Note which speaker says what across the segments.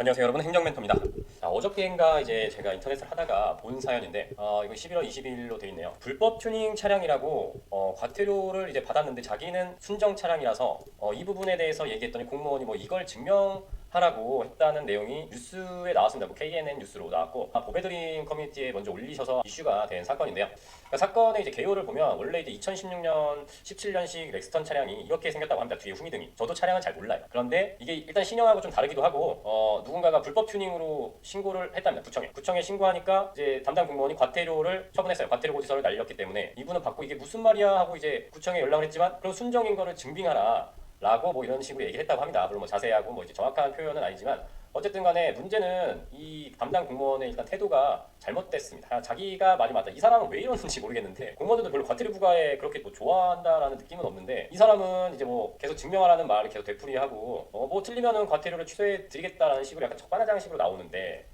Speaker 1: 안녕하세요 여러분. 행정멘토입니다. 자, 어저께인가 이제 제가 인터넷을 하다가 본 사연인데 어, 이거 11월 20일로 돼 있네요. 불법 튜닝 차량이라고 어, 과태료를 이제 받았는데 자기는 순정 차량이라서 어, 이 부분에 대해서 얘기했더니 공무원이 뭐 이걸 증명 하라고 했다는 내용이 뉴스에 나왔습니다. 뭐 KNN 뉴스로 나왔고 아, 보배드림 커뮤니티에 먼저 올리셔서 이슈가 된 사건인데요. 그러니까 사건의 이제 개요를 보면 원래 이제 2016년 17년식 렉스턴 차량이 이렇게 생겼다고 합니다. 뒤에 후미등이. 저도 차량은 잘 몰라요. 그런데 이게 일단 신형하고 좀 다르기도 하고 어, 누군가가 불법 튜닝으로 신고를 했답니다. 구청에. 구청에 신고하니까 이제 담당 공무원이 과태료를 처분했어요. 과태료 고지서를 날렸기 때문에 이분은 받고 이게 무슨 말이야 하고 이제 구청에 연락을 했지만 그럼 순정인 거를 증빙하라. 라고 뭐 이런 식으로 얘기를 했다고 합니다. 물론 뭐 자세하고 뭐 이제 정확한 표현은 아니지만 어쨌든 간에 문제는 이 담당 공무원의 일단 태도가 잘못됐습니다. 아, 자기가 말이 맞다. 이 사람은 왜 이러는지 모르겠는데 공무원들도 별로 과태료 부과에 그렇게 뭐 좋아한다라는 느낌은 없는데 이 사람은 이제 뭐 계속 증명하라는 말을 계속 되풀이하고 어 뭐 틀리면은 과태료를 취소해 드리겠다라는 식으로 약간 적반하장식으로 나오는데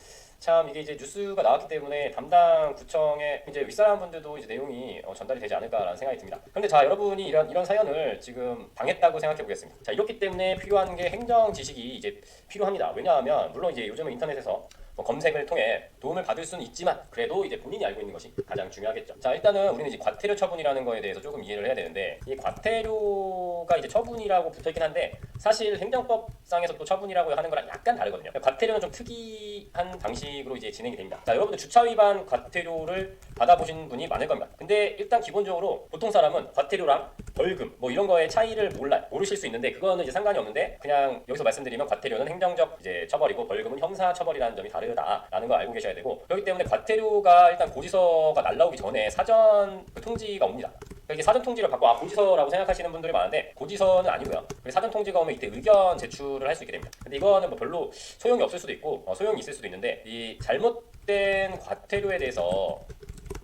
Speaker 1: 참 이게 이제 뉴스가 나왔기 때문에 담당 구청의 이제 윗사람 분들도 이제 내용이 어, 전달이 되지 않을까라는 생각이 듭니다. 그런데 자 여러분이 이런 이런 사연을 지금 당했다고 생각해 보겠습니다. 자 이렇기 때문에 필요한 게 행정 지식이 이제 필요합니다. 왜냐하면 물론 이제 요즘은 인터넷에서 뭐 검색을 통해 도움을 받을 수는 있지만 그래도 이제 본인이 알고 있는 것이 가장 중요하겠죠. 자 일단은 우리는 이제 과태료 처분이라는 거에 대해서 조금 이해를 해야 되는데 이 과태료가 이제 처분이라고 붙어 있긴 한데 사실 행정법상에서 또 처분이라고 하는 거랑 약간 다르거든요. 과태료는 좀 특이한 방식으로 이제 진행이 됩니다. 자 여러분들 주차 위반 과태료를 받아보신 분이 많을 겁니다. 근데 일단 기본적으로 보통 사람은 과태료랑 벌금 뭐 이런 거의 차이를 몰라요. 모르실 수 있는데 그거는 이제 상관이 없는데 그냥 여기서 말씀드리면 과태료는 행정적 이제 처벌이고 벌금은 형사 처벌이라는 점이 다르 다라는 걸 알고 계셔야 되고 그렇기 때문에 과태료가 일단 고지서가 날라오기 전에 사전 그 통지가 옵니다. 그러니까 이게 사전 통지를 받고 아 고지서라고 생각하시는 분들이 많은데 고지서는 아니고요. 사전 통지가 오면 이때 의견 제출을 할 수 있게 됩니다. 근데 이거는 뭐 별로 소용이 없을 수도 있고 어, 소용이 있을 수도 있는데 이 잘못된 과태료에 대해서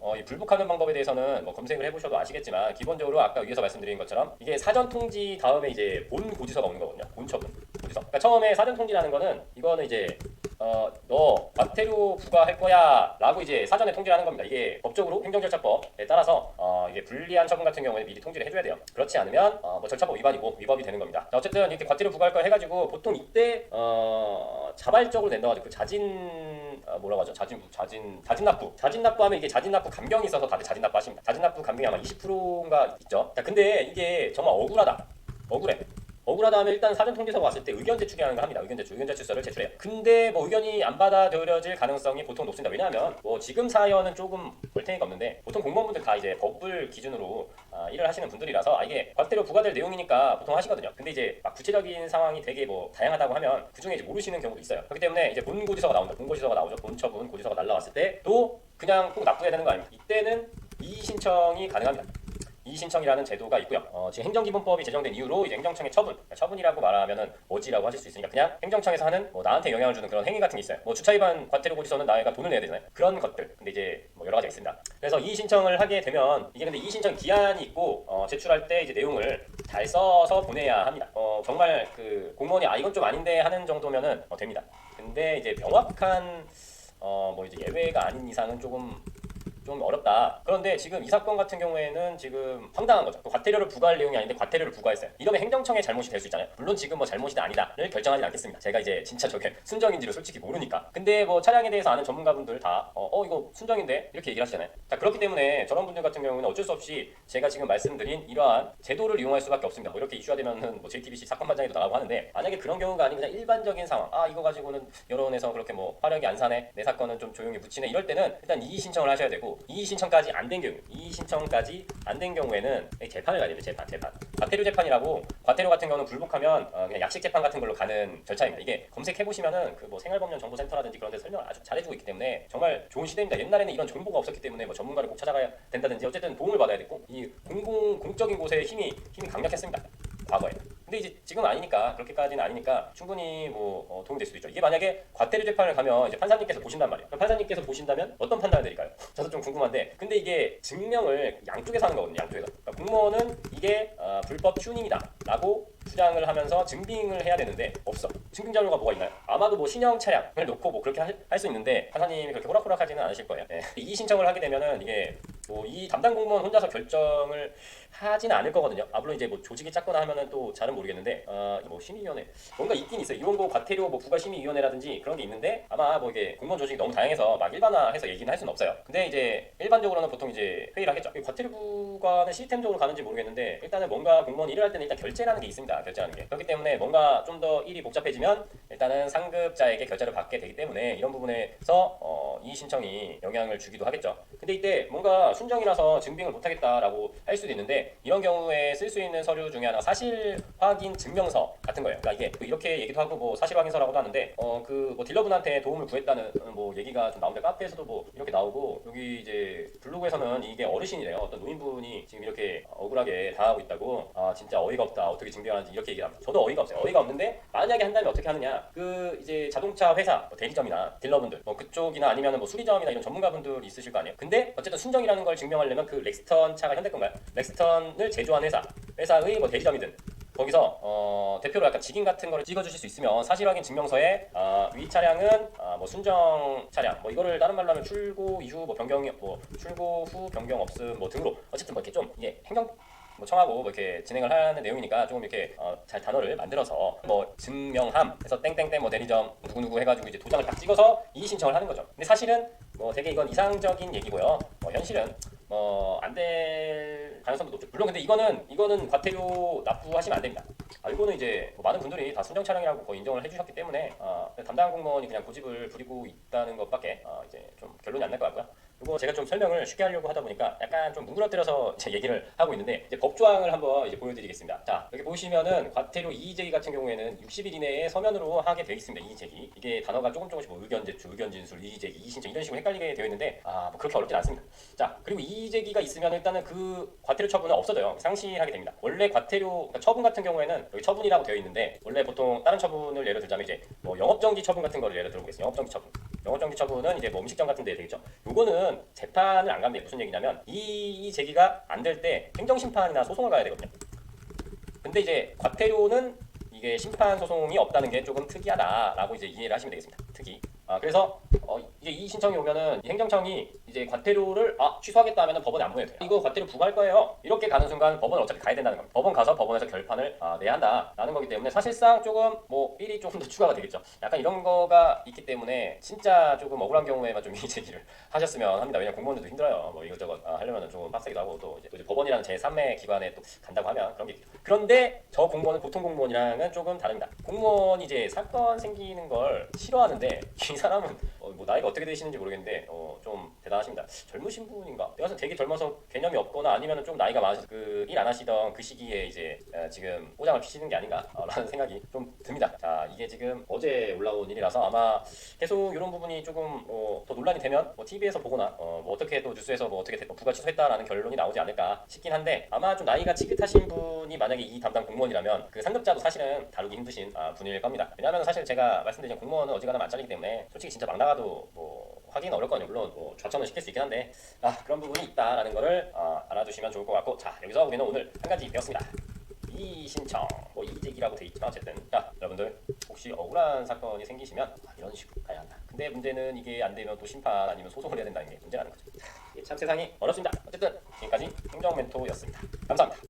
Speaker 1: 어, 이 불복하는 방법에 대해서는 뭐 검색을 해보셔도 아시겠지만 기본적으로 아까 위에서 말씀드린 것처럼 이게 사전 통지 다음에 이제 본 고지서가 오는 거거든요. 본 처분 고지서. 그러니까 처음에 사전 통지라는 거는 이거는 이제 어, 너 과태료 부과할 거야 라고 이제 사전에 통지를 하는 겁니다. 이게 법적으로 행정절차법에 따라서 어, 이게 불리한 처분 같은 경우에는 미리 통지를 해줘야 돼요. 그렇지 않으면 어, 뭐 절차법 위반이고 위법이 되는 겁니다. 자, 어쨌든 이렇게 과태료 부과할 거 해가지고 보통 이때 어, 자발적으로 하죠. 그 자진 어, 뭐라고 하죠? 자진 자진 자진 납부. 자진 납부하면 이게 자진 납부 감경이 있어서 다들 자진 납부 하십니다. 자진 납부 감경이 아마 20%인가 있죠. 자, 근데 이게 정말 억울하다. 억울해. 억울하다 하면 일단 사전 통지서가 왔을 때 의견 제출이라는 걸 합니다. 의견 제출, 의견 제출서를 제출해요. 근데 뭐 의견이 안 받아들여질 가능성이 보통 높습니다. 왜냐하면 뭐 지금 사연은 조금 볼테니가 없는데 보통 공무원분들 다 이제 법을 기준으로 아, 일을 하시는 분들이라서 아, 이게 과태료 부과될 내용이니까 보통 하시거든요. 근데 이제 막 구체적인 상황이 되게 뭐 다양하다고 하면 그 중에 이제 모르시는 경우도 있어요. 그렇기 때문에 이제 본 고지서가 나온다. 본 고지서가 나오죠. 본 처분 고지서가 날라왔을 때 또 그냥 꼭 납부해야 되는 거 아닙니까? 이때는 이의 신청이 가능합니다. 이의 신청이라는 제도가 있고요. 어, 지금 행정기본법이 제정된 이후로 이제 행정청의 처분, 그러니까 처분이라고 말하면은 뭐지라고 하실 수 있으니까 그냥 행정청에서 하는 뭐 나한테 영향을 주는 그런 행위 같은 게 있어요. 뭐 주차 위반 과태료 고지서는 나가 돈을 내야 되잖아요. 그런 것들. 근데 이제 뭐 여러 가지가 있습니다. 그래서 이의 신청을 하게 되면 이게 근데 이의 신청 기한이 있고 어, 제출할 때 이제 내용을 잘 써서 보내야 합니다. 어, 정말 그 공무원이 아 이건 좀 아닌데 하는 정도면은 어, 됩니다. 근데 이제 명확한 어, 뭐 이제 예외가 아닌 이상은 조금 좀 어렵다. 그런데 지금 이 사건 같은 경우에는 지금 황당한 거죠. 그 과태료를 부과할 내용이 아닌데 과태료를 부과했어요. 이러면 행정청의 잘못이 될 수 있잖아요. 물론 지금 뭐 잘못이다 아니다를 결정하지 않겠습니다. 제가 이제 진짜 저게 순정인지를 솔직히 모르니까. 근데 뭐 차량에 대해서 아는 전문가분들 다 어, 어, 이거 순정인데 이렇게 얘기를 하시잖아요. 자 그렇기 때문에 저런 분들 같은 경우는 어쩔 수 없이 제가 지금 말씀드린 이러한 제도를 이용할 수밖에 없습니다. 뭐 이렇게 이슈가 되면은 뭐 JTBC 사건 반장에도 나가고 하는데 만약에 그런 경우가 아닌 그냥 일반적인 상황. 아 이거 가지고는 여론에서 그렇게 뭐 화력이 안 사네. 내 사건은 좀 조용히 묻히네. 이럴 때는 일단 이의 신청을 하셔야 되고 이의 신청까지 안 된 경우, 이의 신청까지 안 된 경우에는 재판을 가야 돼요. 재판, 재판. 과태료 재판이라고 과태료 같은 경우는 불복하면 어, 그냥 약식 재판 같은 걸로 가는 절차입니다. 이게 검색해 보시면은 그 뭐 생활법령 정보센터라든지 그런 데 설명을 아주 잘해주고 있기 때문에 정말 좋은 시대입니다. 옛날에는 이런 정보가 없었기 때문에 뭐 전문가를 꼭 찾아가야 된다든지 어쨌든 도움을 받아야 됐고 이 공공 공적인 곳에 힘이 힘이 강력했습니다. 과거에. 근데 이제 지금 아니니까 그렇게까지는 아니니까 충분히 뭐 어, 도움이 될 수도 있죠. 이게 만약에 과태료 재판을 가면 이제 판사님께서 보신단 말이에요. 판사님께서 보신다면 어떤 판단을 내릴까요? 저도 좀 궁금한데 근데 이게 증명을 양쪽에서 하는 거거든요. 양쪽에서. 그러니까 공무원은 이게 어, 불법 튜닝이다라고 주장을 하면서 증빙을 해야 되는데 없어. 증빙 자료가 뭐가 있나요? 아마도 뭐 신형 차량을 놓고 뭐 그렇게 할 수 있는데 판사님이 그렇게 호락호락하지는 않으실 거예요. 예. 이의 신청을 하게 되면은 이게 뭐 이 담당 공무원 혼자서 결정을 하지는 않을 거거든요. 아 물론 이제 뭐 조직이 작거나 하면은 또 잘은 모르겠는데 아뭐 심의위원회 뭔가 있긴 있어요. 이원고 과태료 뭐 부가심의위원회라든지 그런 게 있는데 아마 뭐 이게 공무원 조직이 너무 다양해서 막 일반화해서 얘기는 할 수는 없어요. 근데 이제 일반적으로는 보통 이제 회의를 하겠죠. 이 과태료 부과는 시스템적으로 가는지 모르겠는데 일단은 뭔가 공무원 일을 할 때는 일단 결제라는 게 있습니다. 결제라는 게 그렇기 때문에 뭔가 좀 더 일이 복잡해지면 일단은 상급자에게 결제를 받게 되기 때문에 이런 부분에서 어, 이 신청이 영향을 주기도 하겠죠. 근데 이때 뭔가 순정이라서 증빙을 못하겠다라고 할 수도 있는데 이런 경우에 쓸 수 있는 서류 중에 하나가 사실 확인 증명서 같은 거예요. 그러니까 이게 이렇게 얘기도 하고 뭐 사실 확인서라고도 하는데 어 그 뭐 딜러분한테 도움을 구했다는 뭐 얘기가 좀 나오는데 카페에서도 뭐 이렇게 나오고 여기 이제 블로그에서는 이게 어르신이래요. 어떤 노인분이 지금 이렇게 억울하게 당하고 있다고 아 진짜 어이가 없다. 어떻게 증명하는지 이렇게 얘기합니다. 저도 어이가 없어요. 어이가 없는데 만약에 한다면 어떻게 하느냐? 그 이제 자동차 회사 뭐 대리점이나 딜러분들 뭐 그쪽이나 아니면 뭐 수리점이나 이런 전문가분들 있으실 거 아니에요. 근데 어쨌든 순정이라는 걸 증명하려면 그 렉스턴 차가 현대 건가요? 렉스턴을 제조한 회사 회사의 뭐 대리점이든 거기서 어, 대표로 약간 직인 같은 거를 찍어주실 수 있으면 사실 확인 증명서에 아, 위 차량은 아, 뭐 순정 차량 뭐 이거를 다른 말로 하면 출고 이후 뭐 변경 뭐 출고 후 변경 없음 뭐 등으로 어쨌든 뭐 이렇게 좀 이게 행정 뭐 청하고 뭐 이렇게 진행을 하는 내용이니까 조금 이렇게 어, 잘 단어를 만들어서 뭐 증명함 해서 땡땡땡 뭐 대리점 누구 누구 해가지고 이제 도장을 딱 찍어서 이의 신청을 하는 거죠. 근데 사실은 뭐 되게 이건 이상적인 얘기고요. 뭐 현실은 뭐 안 될 가능성도 높죠. 물론 근데 이거는 이거는 과태료 납부하시면 안 됩니다. 아 이거는 이제 뭐 많은 분들이 다 순정 차량이라고 거의 인정을 해주셨기 때문에 아, 담당 공무원이 그냥 고집을 부리고 있다는 것밖에 아, 이제 좀 결론이 안 날 것 같고요. 이거 제가 좀 설명을 쉽게 하려고 하다 보니까 약간 좀 뭉그러뜨려서 제 얘기를 하고 있는데 이제 법조항을 한번 이제 보여드리겠습니다. 자 여기 보시면은 과태료 이의 제기 같은 경우에는 60일 이내에 서면으로 하게 되어 있습니다. 이의 제기 이게 단어가 조금 조금씩 뭐 의견 제출, 의견 진술, 이의 제기, 이의 신청 이런 식으로 헷갈리게 되어 있는데 아뭐 그렇게 어렵진 않습니다. 자 그리고 이의 제기가 있으면 일단은 그 과태료 처분은 없어져요. 상실하게 됩니다. 원래 과태료 그러니까 처분 같은 경우에는 여기 처분이라고 되어 있는데 원래 보통 다른 처분을 예를 들자면 이제 뭐 영업정지 처분 같은 거를 예를 들어보겠습니다. 영업정지 처분. 영업정지 처분은 이제 뭐 음식점 같은 데 되겠죠. 요거는 재판을 안 갑니다. 무슨 얘기냐면 이, 이 제기가 안 될 때 행정심판이나 소송을 가야 되거든요. 근데 이제 과태료는 이게 심판 소송이 없다는 게 조금 특이하다라고 이제 이해를 하시면 되겠습니다. 아 그래서 어, 이게 이 신청이 오면은 이 행정청이 이제 과태료를 아 취소하겠다 하면은 법원에 안 보내도 돼요. 이거 과태료 부과할 거예요. 이렇게 가는 순간 법원 어차피 가야 된다는 겁니다. 법원 가서 법원에서 결판을 아, 내야 한다라는 거기 때문에 사실상 조금 뭐 삘이 조금 더 추가가 되겠죠. 약간 이런 거가 있기 때문에 진짜 조금 억울한 경우에만 좀 이 제기를 하셨으면 합니다. 왜냐 면 공무원들도 힘들어요. 뭐 이것저것 아, 하려면은 조금 빡세기도 하고 또 이제, 또 이제 법원이라는 제 3의 기관에 또 간다고 하면 그런 게 있죠. 그런데 저 공무원은 보통 공무원이랑은 조금 다릅니다. 공무원이 이제 사건 생기는 걸 싫어하는데 이 사람은 어, 뭐 나이가 어떻게 되시는지 모르겠는데 어, 좀 대단하십니다. 젊으신 분인가? 내가 되게 젊어서 개념이 없거나 아니면은 좀 나이가 많으셔서 그일 안 하시던 그 시기에 이제 어, 지금 꼬장을 피시는 게 아닌가라는 생각이 좀 듭니다. 자 이게 지금 어제 올라온 일이라서 아마 계속 이런 부분이 조금 어, 더 논란이 되면 뭐 TV에서 보거나 어, 뭐 어떻게 또 뉴스에서 뭐 어떻게 뭐 부가 취소했다라는 결론이 나오지 않을까 싶긴 한데 아마 좀 나이가 지긋하신 분이 만약에 이 담당 공무원이라면 그 상급자도 사실은 다루기 힘드신 아, 분일 겁니다. 왜냐하면 사실 제가 말씀드린 공무원은 어지간하면 안 잘리기 때문에 솔직히 진짜 막 나가도 뭐 확인 어렵거든요. 물론 뭐 좌천은 시킬 수 있긴 한데 아 그런 부분이 있다라는 거를 아, 알아두시면 좋을 것 같고 자 여기서 우리는 오늘 한 가지 배웠습니다. 이 신청 뭐 이직이라고 돼 있지만 어쨌든 자 여러분들 혹시 억울한 사건이 생기시면 아, 이런 식으로 가야 한다. 근데 문제는 이게 안 되면 또 심판 아니면 소송을 해야 된다는 게 문제라는 거죠. 이게 참 세상이 어렵습니다. 어쨌든 지금까지 행정 멘토였습니다. 감사합니다.